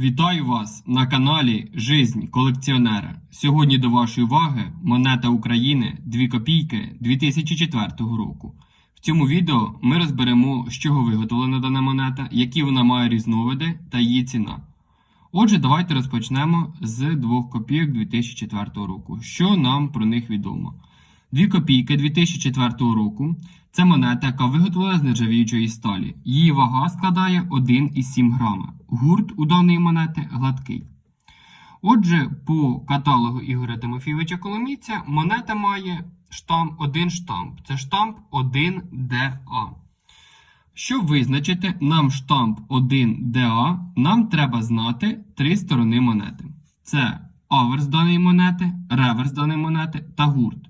Вітаю вас на каналі Жизнь колекціонера. Сьогодні до вашої уваги монета України 2 копійки 2004 року. В цьому відео ми розберемо, з чого виготовлена дана монета, які вона має різновиди та її ціна. Отже, давайте розпочнемо з 2 копійок 2004 року. Що нам про них відомо? 2 копійки 2004 року це монета, яка виготовлена з нержавіючої сталі. Її вага складає 1,7 грама. Гурт у даної монети гладкий. Отже, по каталогу Ігоря Тимофійовича Коломійця монета має штамп, один штамп. Це штамп 1DA. Щоб визначити нам штамп 1DA, нам треба знати три сторони монети: це аверс даної монети, реверс даної монети та гурт.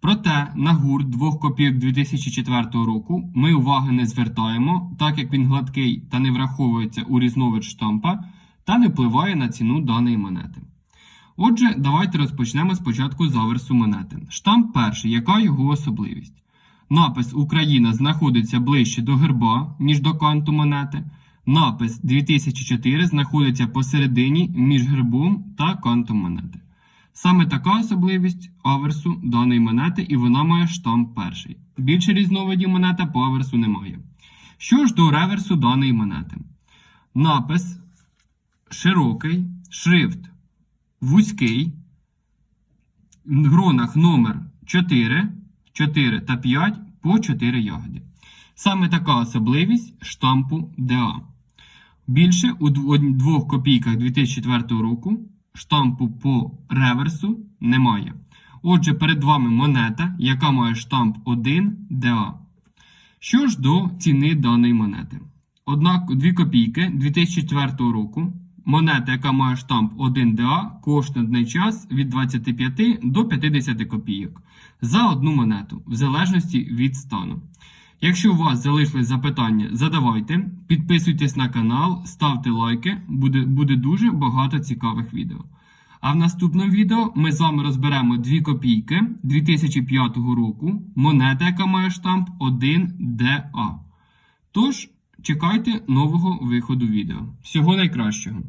Проте на гурт двох копійок 2004 року ми уваги не звертаємо, так як він гладкий та не враховується у різновид штампа та не впливає на ціну даної монети. Отже, давайте розпочнемо спочатку з аверсу монети. Штамп перший, яка його особливість? Напис Україна знаходиться ближче до герба, ніж до канту монети. Напис 2004 знаходиться посередині між гербом та кантом монети. Саме така особливість аверсу даної монети, і вона має штамп перший. Більше різновидів монети по аверсу немає. Що ж до реверсу даної монети? Напис широкий, шрифт вузький, в гронах номер 4, 4 та 5 по 4 ягоди. Саме така особливість штампу DA. Більше у дв- двох копійках 2004 року штампу по реверсу немає. Отже, перед вами монета, яка має штамп 1 DA. Що ж до ціни даної монети? Однак 2 копійки 2004 року. Монета, яка має штамп 1 DA, коштує на час від 25 до 50 копійок за одну монету, в залежності від стану. Якщо у вас залишились запитання, задавайте, підписуйтесь на канал, ставте лайки, буде, буде дуже багато цікавих відео. А в наступному відео ми з вами розберемо 2 копійки 2005 року, монета, яка має штамп 1DA. Тож, чекайте нового виходу відео. Всього найкращого!